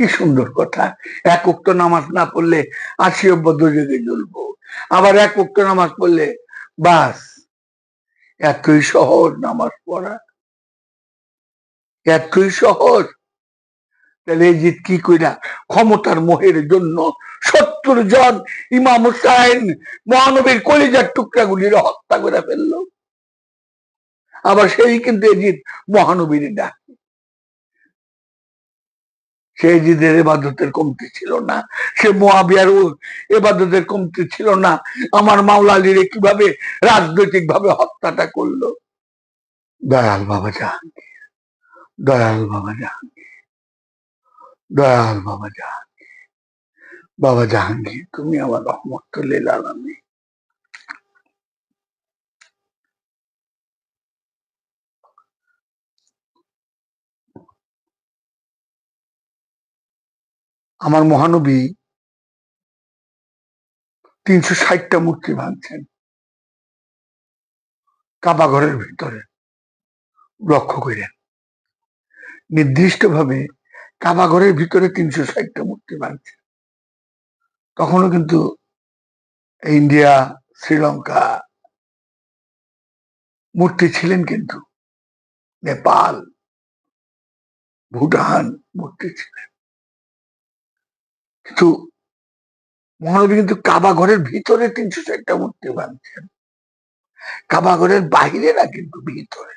কি সুন্দর কথা। এক উক্ত নামাজ না পড়লে আশি অব্বদ জেগে জ্বলবো। আবার এক উক্ত নামাজ পড়লে বাস এতই সহজ নামাজ পড়া। এতই সহজ তাহলে এই জিত কি কইরা? ক্ষমতার মোহের জন্য সত্তর জন ইমাম হুসাইন মহানবীর কলিজার টুকরাগুলির হত্যা করে ফেলল। আবার সেই কিন্তু এজিদ মহানবীর ডাক। সে এবাদতের কমতি ছিল না, সে মোয়াবিয়ার এবাদতের কমতি ছিল না। আমার মাওলালিরে কীভাবে রাজনৈতিক ভাবে হত্যাটা করল? দয়াল বাবা জাহাঙ্গীর, দয়াল বাবা জাহাঙ্গীর, দয়াল বাবা জাহাঙ্গীর। বাবা জাহাঙ্গীর, তুমি আমার রহমত আলামী আমার মহানবী তিনশো ষাটটা মূর্তি ভাঙছেন। কাবাঘরের ভিতরে লক্ষ্য করেন। নির্দিষ্ট ভাবে কাবাঘরের ভিতরে তিনশো ষাটটা মূর্তি ভাঙছেন তখনও কিন্তু ইন্ডিয়া, শ্রীলঙ্কা মূর্তি ছিলেন কিন্তু। নেপাল, ভুটান মূর্তি ছিলেন। কিন্তু মহানবী কিন্তু কাবা ঘরের ভিতরে তিনশো চারটা মূর্তি বাঁধছেন কাবা ঘরের বাহিরে না কিন্তু ভিতরে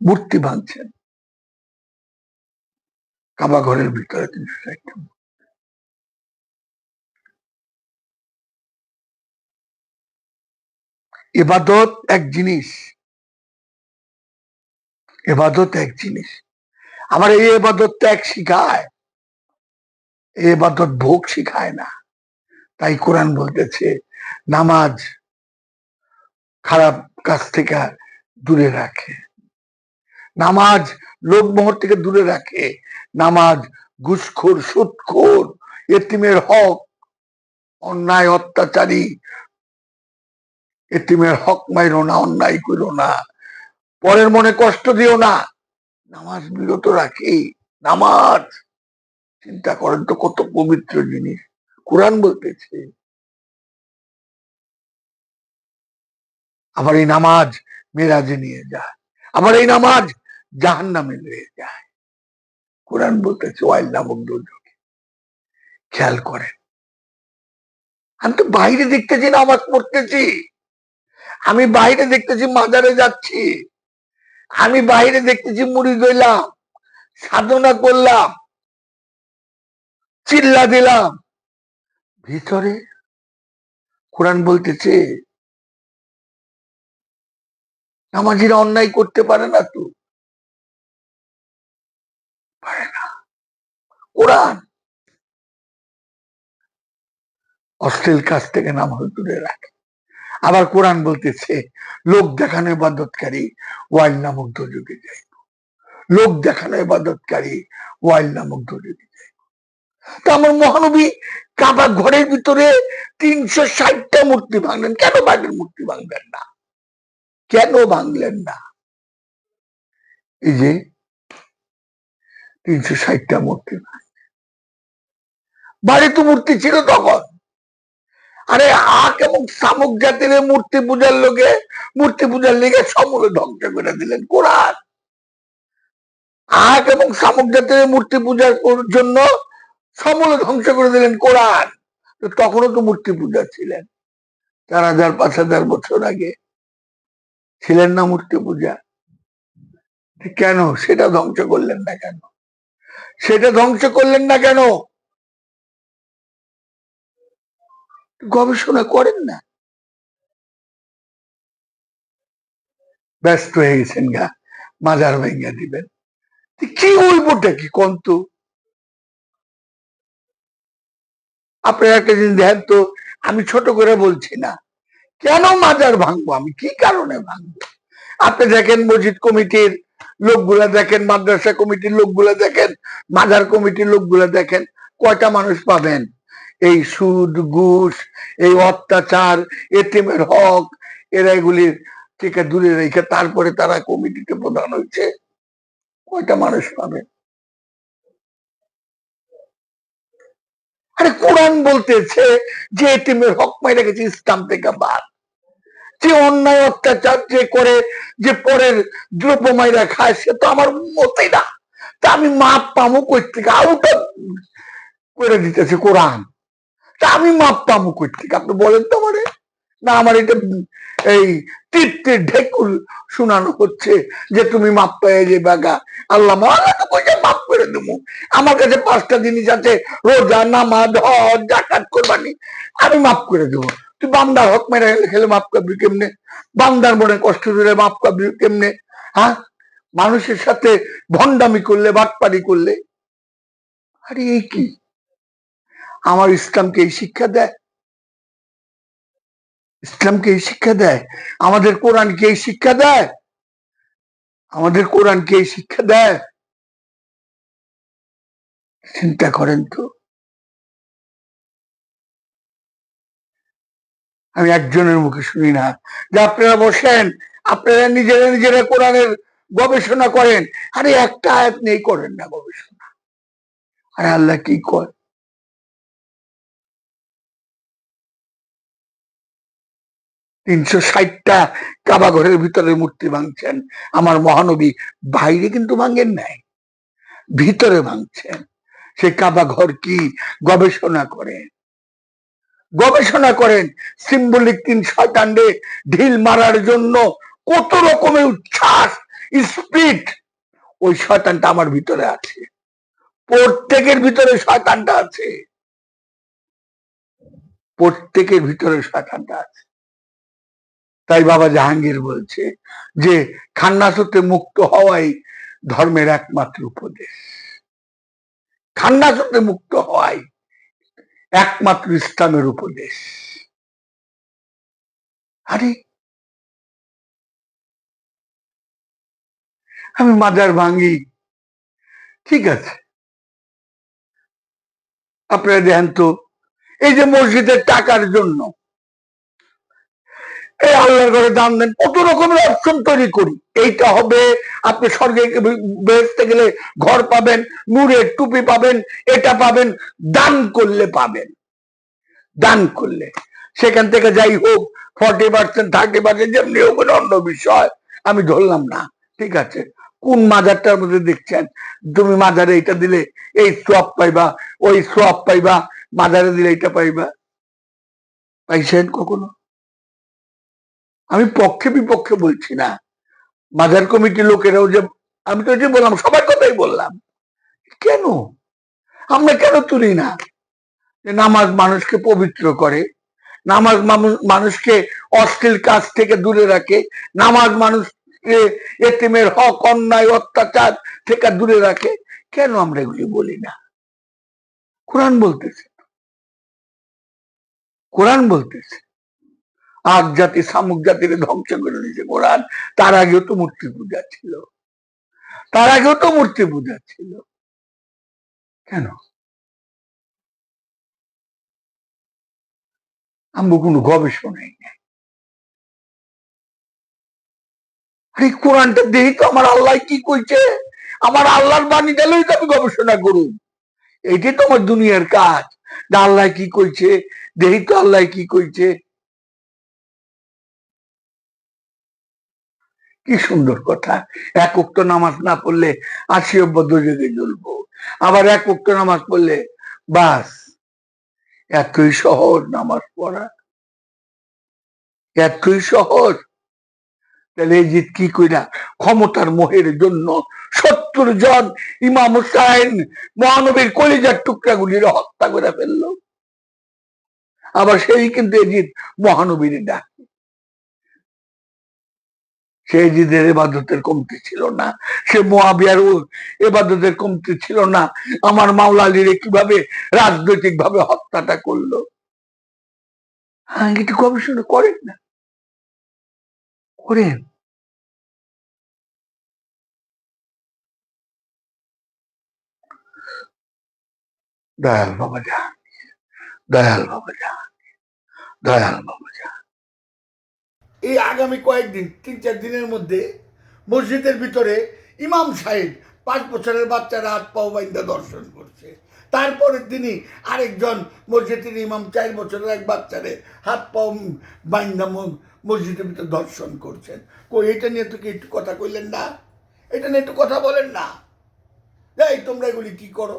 মূর্তি বাঁধছেন কাবা ঘরের ভিতরে তিনশো চারটা এবাদত এক জিনিস। এবাদত এক জিনিস। আমার এই এবাদত এক শিখায়। এবাদত ভোগ শিখায় না। তাই কোরআন বলতেছে, নামাজ খারাপ কাজ থেকে দূরে রাখে। নামাজ লোকমোহর থেকে দূরে রাখে। নামাজ ঘুষখোর সুৎখোর এতিমের হক, অন্যায়, অত্যাচারী। এতিমের হক মাইরো না, অন্যায় করো না। পরের মনে কষ্ট দিও না। নামাজ বিরত রাখি। নামাজ চিন্তা করেন তো, কত পবিত্র জিনিস। কোরআন বলতেছে আবার এই নামাজ মেরাজে নিয়ে যায় আবার এই নামাজ জাহান নামে নিয়ে যায়। কোরআন বলতেছে ওয়াইল নামক দুর্যোগে খেয়াল করেন। আমি তো বাইরে দেখতেছি, নামাজ পড়তেছি। আমি বাইরে দেখতেছি, মাজারে যাচ্ছি। আমি বাইরে দেখতেছি, মুড়ি গইলাম সাধনা করলাম। চিল্লা দিলাম। ভিতরে কোরআন বলতেছে, নামাজিরা অন্যায় করতে পারে না তো? পারে না। কোরআন! অশ্লীল কাজ থেকে নামাজ দূরে রাখে। আবার কোরআন বলতেছে, লোক দেখানো ইবাদতকারী ওয়াইল নামক দোজকে যাইব। লোক দেখানো ইবাদতকারী ওয়াইল নামক দোজকে তা আমার মহানবী কাবা ঘরের ভিতরে তিনশো ষাটটা মূর্তি ভাঙলেন। কেন বাইরের মূর্তি ভাঙলেন না। কেন ভাঙলেন না? এই যে তিনশো ষাটটা মূর্তি বাড়ি তো মূর্তি ছিল তখন। আরে আক এবং শামুক জাতির মূর্তি পূজার লোকে, মূর্তি পূজার লেগে সমূলে ধ্বংস করে দিলেন। কোরআন। আক এবং শামুক জাতির মূর্তি পূজার জন্য সমূলে ধ্বংস করে দিলেন কোরআন। তখনও তো মূর্তি পূজা ছিলেন। চার হাজার, পাঁচ হাজার বছর আগে। ছিলেন না মূর্তি পূজা। কেন? সেটা ধ্বংস করলেন না কেন? সেটা ধ্বংস করলেন না কেন? গবেষণা করেন না। ব্যস্ত হয়ে গেছেন গা। মাজার ভেঙ্গা দিবেন। কি বলবোটা কি কন্ত? আপনার একটা জিনিস দেখেন তো, আমি ছোট করে বলছি না। কেন মাজার ভাঙবো আমি? কি কারণে ভাঙবো? আপনি দেখেন মসজিদ কমিটির লোকগুলা দেখেন, মাদ্রাসা কমিটির লোকগুলা দেখেন, মাজার কমিটির লোকগুলা দেখেন, কয়টা মানুষ পাবেন? এই সুদ, ঘুষ, এই অত্যাচার এটিএমের হক, এরা এগুলির থেকে দূরে রেখে তারপরে তারা কমিটিতে প্রধান হয়েছে। কয়টা মানুষ পাবে আরে কোরআন বলতেছে যে এতিমের হক মাইরা গেছে ইসলাম থেকে বাদ। যে অন্যায় অত্যাচার যে করে, যে পরের দ্রব্য মাইরা খায়, সে তো আমার মতেই না। তা আমি মাপ পামু কই থেকে আউট করে দিতেছে কোরআন। তা আমি মাপ পামু কই থেকে আপনি বলেন তো আমারে। না, আমার এটা এই তৃপ্তির ঢেকুল শোনানো হচ্ছে যে তুমি মাপ পেয়ে যে বাগা আল্লাহ আল্লাহ তো মাপ করে দেবো। আমার কাছে পাঁচটা জিনিস আছে, রোজা, নামাজ, হজ জাকাত কোরবানি। আমি মাপ করে দেবো। তুই বান্দার হক মেরে খেলে মাপ করবি কেমনে? বান্দার মনে কষ্ট দিলে মাপ করবি কেমনে? হ্যাঁ? মানুষের সাথে ভণ্ডামি করলে, বাটপারি করলে। আরে এই কি? আমার ইসলামকে এই শিক্ষা দেয়? ইসলামকে এই শিক্ষা দেয়? আমাদের কোরআনকে এই শিক্ষা দেয়? আমাদের কোরআনকে এই শিক্ষা দেয়? চিন্তা করেন তো। আমি একজনের মুখে শুনি না। যে আপনারা বসেন, আপনারা নিজেরা নিজেরা কোরআনের গবেষণা করেন। আরে একটা আয়াত নেই করেন না গবেষণা। আরে আল্লাহ কি কয়? তিনশো ষাটটা কাবা ঘরের ভিতরে মূর্তি ভাঙছেন। আমার মহানবী বাইরে কিন্তু ভাঙেন নাই। ভিতরে ভাঙছেন। সে কাবা ঘর কি গবেষণা করেন? গবেষণা করেন সিম্বলিক তিন শয়তান্ডে ঢিল মারার জন্য কত রকমের উচ্ছ্বাস, স্পিড। ওই শয়তানটা আমার ভিতরে আছে। প্রত্যেকের ভিতরে শয়তানটা আছে। প্রত্যেকের ভিতরে শয়তানটা আছে। তাই বাবা জাহাঙ্গীর বলছে যে, খান্নাসতে মুক্ত হওয়াই ধর্মের একমাত্র উপদেশ। খান্নাসতে মুক্ত হওয়াই একমাত্র ইসলামের উপদেশ। আরে, আমি মাজার ভাঙি ঠিক আছে। আপনারা দেখেন তো, এই যে মসজিদের টাকার জন্য এই আল্লাহর ঘরে দান দেন। কত রকমের অপশন তৈরি করি। এইটা হবে, আপনি স্বর্গে বেরোতে গেলে ঘর পাবেন, নূরের টুপি পাবেন, এটা পাবেন, দান করলে পাবেন। দান করলে। সেখান থেকে যাই হোক ফর্টি পার্সেন্ট থার্টি পার্সেন্ট যেমনি হোক অন্য বিষয় আমি ধরলাম না, ঠিক আছে? কোন মাজারটার মধ্যে দেখছেন? তুমি মাজারে এটা দিলে, এই সোয়াব পাইবা, ওই সোয়াব পাইবা, মাজারে দিলে এটা পাইবা। পাইছেন কখনো? আমি পক্ষে বিপক্ষে বলছি না। বাজার কমিটির লোকেরাও যে, আমি তো যে বললাম, সবার কথাই বললাম। কেন? আমরা কেন তুলি না? নামাজ মানুষকে পবিত্র করে, নামাজ মানু- মানুষকে অশ্লীল কাজ থেকে দূরে রাখে, নামাজ মানুষকে এতিমের হক, অন্যায়, অত্যাচার থেকে দূরে রাখে, কেন আমরা এগুলি বলি না? কোরআন বলতেছে। কোরআন বলতেছে। আগ জাতি শামুক জাতির ধ্বংস করে দিয়েছে কোরআন। তার আগেও তো মূর্তি পূজা ছিল। তার আগেও তো মূর্তি পূজা ছিল। কেন? আমি কোনো গবেষণাই নেই। কোরআনটা দেখি তো আমার আল্লাহ কি কইছে? আমার আল্লাহর বাণী দিলেই তো আমি গবেষণা করুন এইটাই তো আমার দুনিয়ার কাজ। আল্লাহ কি কইছে? দেখি তো আল্লাহ কি কইছে? কি সুন্দর কথা। এক উক্ত নামাজ না পড়লে আশি অব্বদ যুগে জ্বলবো। আবার এক উক্ত নামাজ পড়লে বাস এতই সহজ নামাজ পড়া। এতই সহজ তাহলে এই জিত কি কইরা? ক্ষমতার মোহের জন্য সত্তর জন ইমাম হুসাইন মহানবীর কলিজার টুকরাগুলির হত্যা করে ফেলল। আবার সেই কিন্তু এজিদ মহানবীর ডাক। সে এজিদের এবাদতের কমতি ছিল না। সে মোয়াবিয়ার এবাদতের কমতি ছিল না। আমার মাওলা আলীরে কীভাবে রাজনৈতিক ভাবে হত্যাটা করল? হ্যাঁ একটু গবেষণা করেন না। করেন। দয়াল বাবা যা দয়াল বাবা যা দয়াল বাবা যা এই আগামী কয়েকদিন, তিন চার দিনের মধ্যে মসজিদের ভিতরে ইমাম সাহেব পাঁচ বছরের বাচ্চারা হাত পাও বাইন্দা দর্শন করছে। তারপরের দিনই আরেকজন মসজিদের ইমাম চার বছরের এক বাচ্চারে হাত পাও বাইন্দা মসজিদের ভিতরে দর্শন করছেন। কই, এটা নিয়ে তো কি একটু কথা কইলেন না? এটা নিয়ে একটু কথা বলেন না? এই, তোমরা এগুলি কী করো?